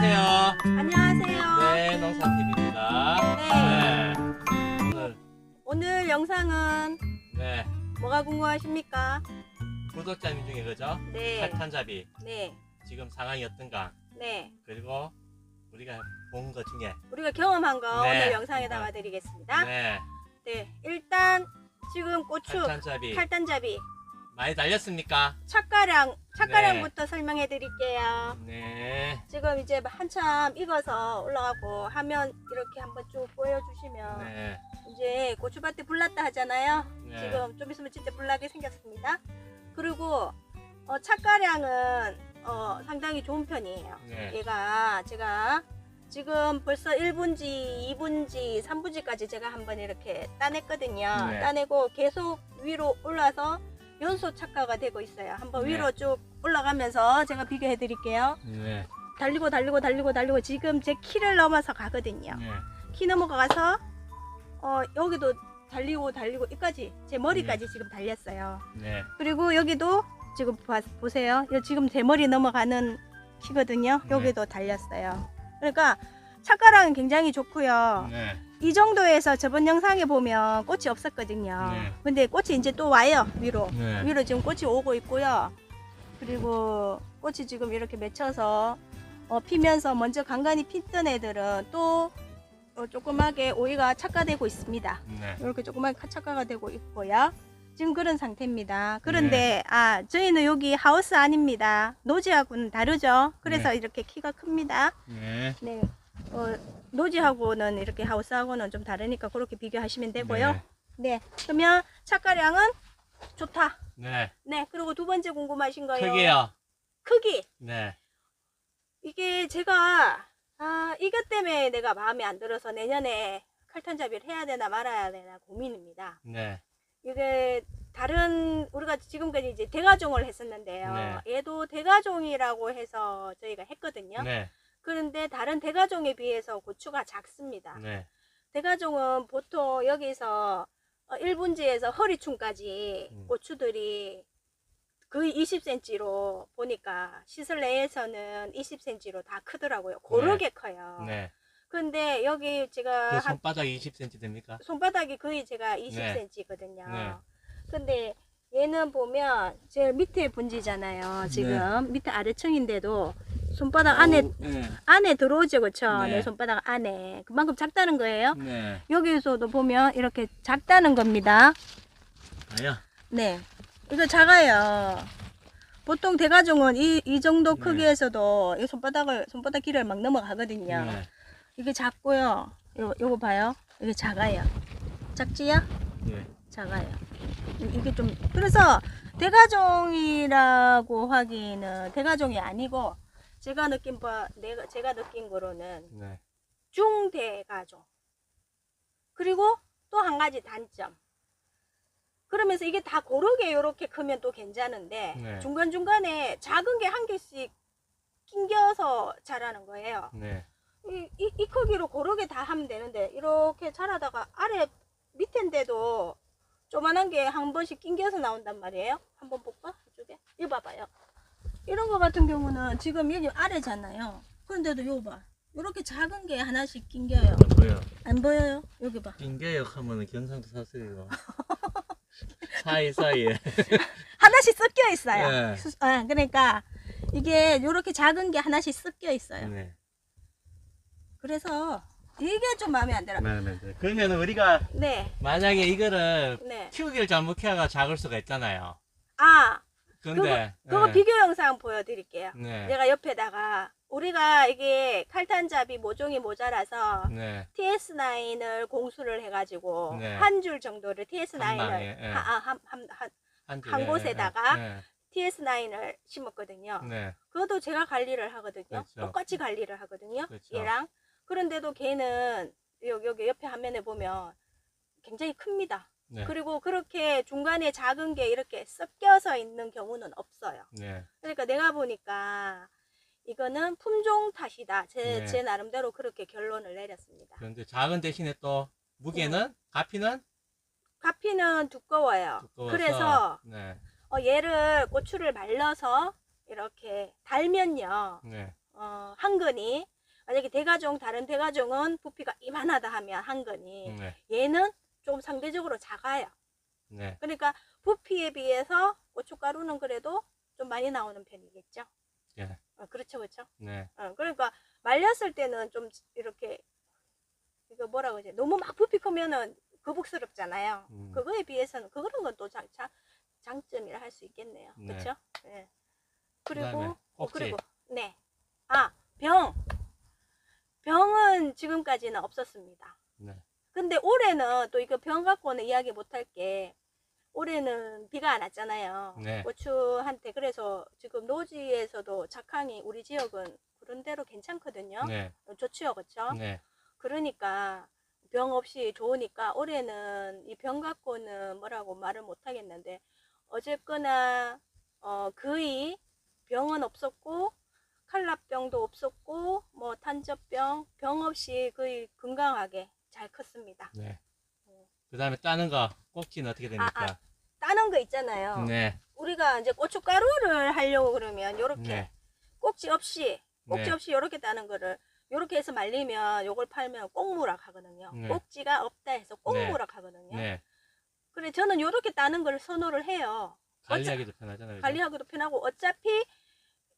안녕하세요. 안녕하세요. 네, 농사TV입니다. 네. 오늘, 오늘 영상은 네, 뭐가 궁금하십니까? 구독자님 중에 그죠? 네. 탈탄잡이 네. 지금 상황이 어떤가? 네. 그리고 우리가 본 것 중에 우리가 경험한 거 네. 오늘 영상에 담아 드리겠습니다. 네. 네, 일단 지금 고추 탈탄잡이 칼단잡이 많이 달렸습니까? 착가량 착가량부터 설명해 드릴게요. 네, 지금 이제 한참 익어서 올라가고 하면 이렇게 한번 쭉 보여주시면 네, 이제 고추밭에 불났다 하잖아요. 네. 지금 좀 있으면 진짜 불나게 생겼습니다. 그리고 어, 착가량은 어, 상당히 좋은 편이에요. 네. 얘가 제가 지금 벌써 1분지, 2분지, 3분지까지 제가 한번 이렇게 따냈거든요. 네. 따내고 계속 위로 올라서 연소 착가가 되고 있어요. 한번 네. 위로 쭉 올라가면서 제가 비교해 드릴게요. 네, 달리고 달리고 달리고 달리고 지금 제 키를 넘어서 가거든요. 네, 키 넘어가서 어, 여기도 달리고 달리고 여기까지 제 머리까지 네. 지금 달렸어요. 네, 그리고 여기도 지금 봐- 보세요. 여- 지금 제 머리 넘어가는 키거든요. 네. 여기도 달렸어요. 그러니까 착가랑은 굉장히 좋고요. 네, 이 정도에서 저번 영상에 보면 꽃이 없었거든요. 네. 근데 꽃이 이제 또 와요 위로. 네. 위로 지금 꽃이 오고 있고요. 그리고 꽃이 지금 이렇게 맺혀서 어, 피면서 먼저 간간히 피던 애들은 또 어, 조그맣게 오이가 착가되고 있습니다. 네, 이렇게 조그맣게 착가가 되고 있고요. 지금 그런 상태입니다. 그런데 네. 아 저희는 여기 하우스 아닙니다. 노지하고는 다르죠. 그래서 이렇게 키가 큽니다. 네, 네. 어, 노지하고는 이렇게 하우스하고는 좀 다르니까 그렇게 비교하시면 되고요. 네. 네. 그러면 착가량은 좋다. 네, 네. 그리고 두 번째 궁금하신 거요. 크게요. 크기. 네, 이게 제가 아 이것 때문에 내가 마음에 안 들어서 내년에 칼탄잡이를 해야 되나 말아야 되나 고민입니다. 네, 이게 다른 우리가 지금까지 이제 대가종을 했었는데요. 얘도 대가종이라고 해서 저희가 했거든요. 네, 그런데 다른 대가종에 비해서 고추가 작습니다. 네, 대가종은 보통 여기서 어, 1분지에서 허리춤까지 음. 고추들이 거의 20cm로 보니까 시설 내에서는 20cm로 다 크더라고요. 고르게 커요. 네. 근데 여기 제가 그한 손바닥이 20cm 됩니까? 손바닥이 거의 제가 20cm거든요. 네. 근데 얘는 보면 제일 밑에 분지잖아요. 지금 밑에 아래층인데도 손바닥 안에 네, 안에 들어오죠, 그렇죠? 네. 내 손바닥 안에 그만큼 작다는 거예요. 네. 여기서도 보면 이렇게 작다는 겁니다. 아야. 네, 이거 작아요. 보통 대가종은 이, 이 정도 네. 크기에서도 이 손바닥을 손바닥 길을 막 넘어가거든요. 네. 이게 작고요. 요 요거 봐요. 이게 작아요. 작지요? 네. 작아요. 이- 이게 좀 그래서 대가종이라고 하기는 대가종이 아니고 제가 느낀 바 내가 제가 느낀 거로는 네. 중대가종. 그리고 또 한 가지 단점. 그러면서 이게 다 고르게 이렇게 크면 또 괜찮은데 네. 중간 중간에 작은 게 한 개씩 낑겨서 자라는 거예요. 네. 이, 이, 이 크기로 고르게 다 하면 되는데 이렇게 자라다가 아래 밑인데도 조만한 게 한 번씩 낑겨서 나온단 말이에요. 한번 볼까? 이쪽에? 이거 봐봐요. 이런 거 같은 경우는 지금 여기 아래잖아요. 그런데도 이거 봐. 이렇게 작은 게 하나씩 낑겨요. 뭐요? 안 보여요? 여기 봐. 인계역 하면은 경상도 사세요. 사이 사이에. 하나씩 섞여 있어요. 네. 수- 아, 그러니까 이게 이렇게 작은 게 하나씩 섞여 있어요. 네. 그래서 이게 좀 마음에 안 들어. 네, 네, 네. 그러면 우리가 네, 만약에 이거를 네. 키우기를 잘못 키워가 작을 수가 있잖아요. 아, 근데 그거 네. 비교 영상 보여드릴게요. 네. 내가 옆에다가 우리가 이게 칼탄잡이 모종이 모자라서 네. TS9을 공수를 해가지고 네. 한 줄 정도를 한 TS9을 방에, 예. 한, 한, 한, 한, 한 곳에다가 네. TS9을 심었거든요. 네. 그것도 제가 관리를 하거든요. 그렇죠. 똑같이 관리를 하거든요. 그렇죠. 얘랑. 그런데도 걔는 여기, 여기 옆에 화면에 보면 굉장히 큽니다. 네. 그리고 그렇게 중간에 작은 게 이렇게 섞여서 있는 경우는 없어요. 네. 그러니까 내가 보니까 이거는 품종 탓이다. 제, 네. 제 나름대로 그렇게 결론을 내렸습니다. 그런데 작은 대신에 또 무게는 가피는 가피는 두꺼워요. 두꺼워서 그래서 네. 어, 얘를 고추를 말려서 이렇게 달면요. 네. 어, 한한 근이 만약에 대가종 다른 대가종은 부피가 이만하다 하면 한 근이 네. 얘는 좀 상대적으로 작아요. 네. 그러니까 부피에 비해서 고춧가루는 그래도 좀 많이 나오는 편이겠죠. 예. 어, 그렇죠, 그렇죠. 네. 어, 그러니까 말렸을 때는 좀 이렇게 이거 뭐라 그러지? 너무 막 부피 크면은 거북스럽잖아요. 음. 그거에 비해서는 그런 건 또 장, 장점이라 할 수 있겠네요. 네. 그렇죠? 네. 그리고 어. 그리고 네. 아, 병. 병은 지금까지는 없었습니다. 네. 근데 올해는 또 이거 병 갖고는 이야기 못할 게 올해는 비가 안 왔잖아요. 네. 고추한테 그래서 지금 노지에서도 작황이 우리 지역은 그런 대로 괜찮거든요. 네. 어, 좋지요, 그렇죠? 네. 그러니까 병 없이 좋으니까 올해는 이 병 갖고는 뭐라고 말을 못 하겠는데 어쨌거나 어 거의 병은 없었고 칼라병도 없었고 뭐 탄저병 병 없이 거의 건강하게 잘 컸습니다. 네. 그 다음에 따는 거 꼭지는 어떻게 됩니까? 아, 따는 거 있잖아요. 네. 우리가 이제 고춧가루를 하려고 그러면 요렇게 네. 꼭지 없이 꼭지 네. 없이 요렇게 따는 거를 요렇게 해서 말리면 요걸 팔면 꼭무락 하거든요. 네. 꼭지가 없다 해서 꼭무락 하거든요. 네. 그래 저는 요렇게 따는 걸 선호를 해요. 관리하기도 편하잖아요. 관리하기도 편하고 어차피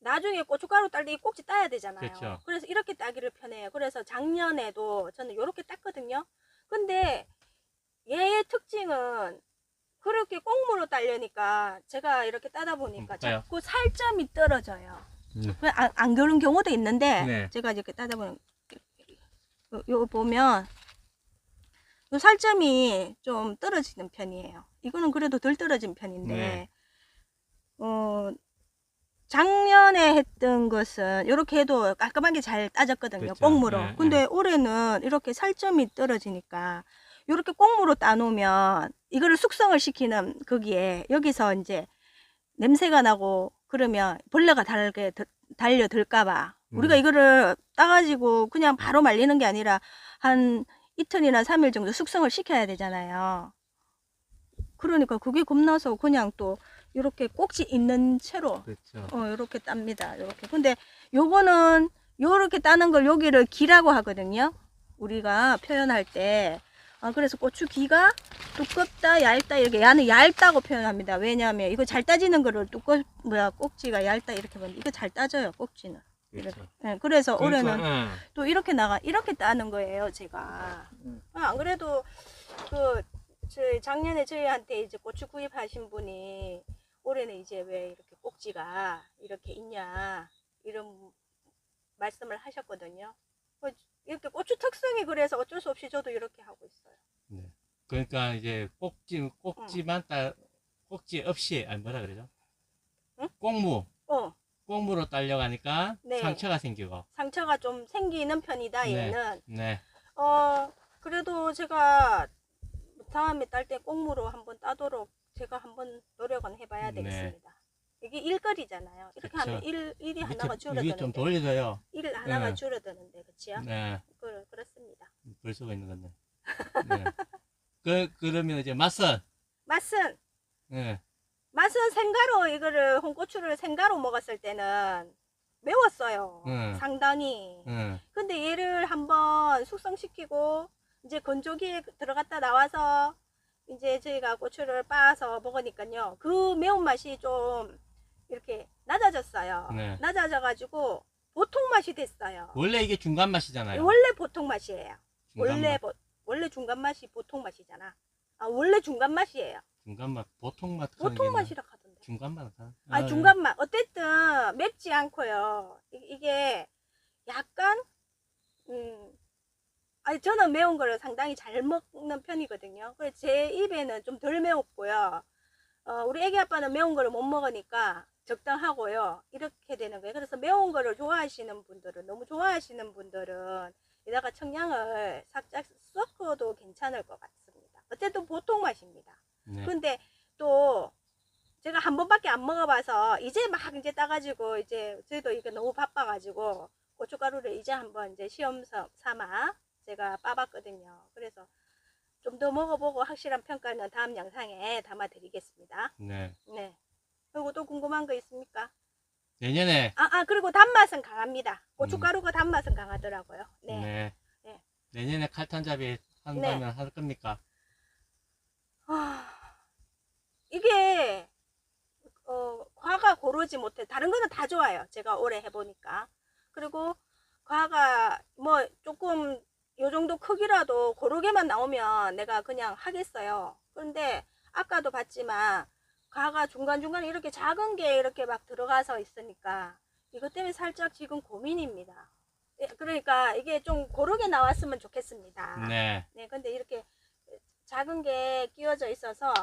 나중에 고춧가루 딸 때 이 꼭지 따야 되잖아요. 그렇죠. 래서 이렇게 따기를 편해요. 그래서 작년에도 저는 요렇게 땄거든요. 근데 얘의 특징은 그렇게 꼭무로 따려니까 제가 이렇게 따다 보니까 음, 봐요. 자꾸 살점이 떨어져요. 네. 안, 안 그런 경우도 있는데 네. 제가 이렇게 따다 보면 요, 요 보면 요 살점이 좀 떨어지는 편이에요. 이거는 그래도 덜 떨어진 편인데 네. 어 작년에 했던 것은 이렇게 해도 깔끔하게 잘 따졌거든요. 그렇죠. 꽁무로. 네, 근데 올해는 이렇게 살점이 떨어지니까 이렇게 꽁무로 따놓으면 이거를 숙성을 시키는 거기에 여기서 이제 냄새가 나고 그러면 벌레가 달게 드- 달려들까봐 우리가 음. 이거를 따가지고 그냥 바로 말리는 게 아니라 한 이틀이나 삼일 정도 숙성을 시켜야 되잖아요. 그러니까 그게 겁나서 그냥 또 이렇게 꼭지 있는 채로 그렇죠. 어 이렇게 땁니다. 이렇게. 근데 요거는 요렇게 따는 걸 여기를 기라고 하거든요. 우리가 표현할 때. 아, 그래서 고추 기가 두껍다, 얇다 이렇게 야는 얇다고 표현합니다. 왜냐하면 이거 잘 따지는 거를 두꺼 뭐야 꼭지가 얇다 이렇게 보는데 이거 잘 따져요 꼭지는. 그렇죠. 네, 그래서 올해는 그러니까, 응. 또 이렇게 나가 이렇게 따는 거예요 제가 음. 아, 안 그래도 그 저희 작년에 저희한테 이제 고추 구입하신 분이 올해는 이제 왜 이렇게 꼭지가 이렇게 있냐 이런 말씀을 하셨거든요 그 이렇게 고추 특성이 그래서 어쩔 수 없이 저도 이렇게 하고 있어요 네. 그러니까 이제 꼭지 꼭지만 따 꼭지 없이 아니 뭐라 그러죠? 응? 꼭무 어 꼭무로 딸려가니까 네. 상처가 생기고. 상처가 좀 생기는 편이다 네. 얘는 네. 어 그래도 제가 다음에 딸때 꼭무로 한번 따도록 제가 한번 노력은 해봐야 네. 되겠습니다. 이게 일거리잖아요. 이렇게 그쵸. 하면 일 일이 하나가 좀, 위에 좀 줄어드는데 돌려줘요. 일 하나가 네. 줄어드는데 그치요? 네. 그, 그렇습니다. 볼 수가 있는 건데. 네. 그 그러면 이제 맛은 맛은 네. 맛은 생가로 이거를 홍고추를 생가로 먹었을 때는 매웠어요. 음. 상당히. 응. 근데 얘를 한번 숙성시키고 이제 건조기에 들어갔다 나와서 이제 저희가 고추를 빻아서 먹으니까요. 그 매운맛이 좀 이렇게 낮아졌어요. 네. 낮아져가지고 보통 맛이 됐어요. 원래 이게 중간 맛이잖아요. 원래 보통 맛이에요. 중간 원래 맛. 보, 원래 중간 맛이 보통 맛이잖아. 아 원래 중간 맛이에요. 중간 맛. 보통 맛. 보통 게 맛이라 하던데. 중간 맛. 하나? 아 중간 맛. 어쨌든 맵지 않고요. 이- 이게 약간 음 아니 저는 매운 거를 상당히 잘 먹는 편이거든요. 그래서 제 입에는 좀 덜 매웠고요. 어, 우리 애기 아빠는 매운 거를 못 먹으니까 적당하고요. 이렇게 되는 거예요. 그래서 매운 거를 좋아하시는 분들은 너무 좋아하시는 분들은 이다가 청량을 살짝 섞어도 괜찮을 것 같습니다. 어쨌든 보통 맛입니다. 네. 근데 또 제가 한 번밖에 안 먹어봐서 이제 막 이제 따가지고 이제 저희도 이게 너무 바빠가지고 고춧가루를 이제 한번 이제 시험 삼- 삼아 제가 빠봤거든요. 그래서 좀 더 먹어보고 확실한 평가는 다음 영상에 담아드리겠습니다. 네. 네. 그리고 또 궁금한 거 있습니까? 내년에 아, 아 그리고 단맛은 강합니다. 고춧가루가 단맛은 강하더라고요. 네. 네. 네. 내년에 칼탄잡이 한다면 할 겁니까? 아, 이게 어, 과가 고르지 못해. 다른 거는 다 좋아요. 제가 올해 해보니까. 그리고 과가 뭐 조금 요 정도 크기라도 고르게만 나오면 내가 그냥 하겠어요. 그런데 아까도 봤지만 과가 중간중간에 이렇게 작은 게 이렇게 막 들어가서 있으니까 이것 때문에 살짝 지금 고민입니다. 예, 그러니까 이게 좀 고르게 나왔으면 좋겠습니다. 네. 네, 근데 이렇게 작은 게 끼워져 있어서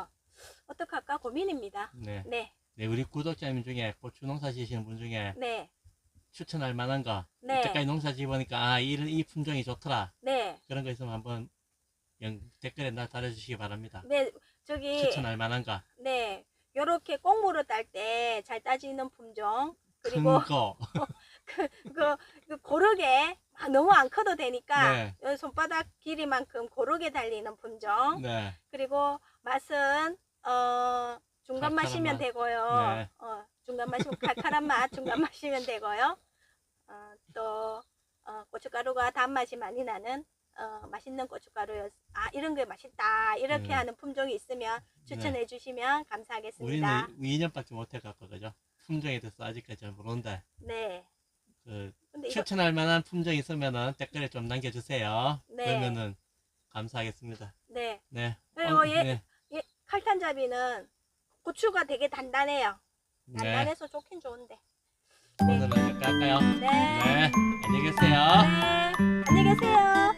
어떡할까 고민입니다. 네. 네, 네, 우리 구독자님 중에 고추 농사 지시는 분 중에 네, 추천할 만한 거 네. 이때까지 농사 지어보니까 아, 이, 이 품종이 좋더라. 네, 그런 거 있으면 한번 영, 댓글에 나 달아주시기 바랍니다. 네, 저기, 추천할 만한 거. 네, 요렇게 꽁무를 딸 때 잘 따지는 품종, 큰 그리고 거. 그, 그, 그 고르게 아, 너무 안 커도 되니까 네. 요 손바닥 길이만큼 고르게 달리는 품종, 네. 그리고 맛은 어 중간 마시면 맛. 되고요. 네. 어 중간 마시면 칼칼한 맛 중간 마시면 되고요. 어, 또 어, 고춧가루가 단맛이 많이 나는 어, 맛있는 고춧가루였. 아 이런 게 맛있다 이렇게 네. 하는 품종이 있으면 추천해 주시면 감사하겠습니다. 우리는 2년밖에 못 해갖고 그죠? 품종에 대해서 아직까지 잘 모르는데 네. 그 근데 이거 추천할 만한 품종 있으면은 댓글에 좀 남겨주세요. 네. 그러면은 감사하겠습니다. 네. 네. 그리고 어, 얘- 네. 예, 칼탄잡이는 고추가 되게 단단해요. 네. 단단해서 좋긴 좋은데. 오늘은 여기까지 할까요? 네. 네. 안녕히 계세요. 네. 안녕히 계세요.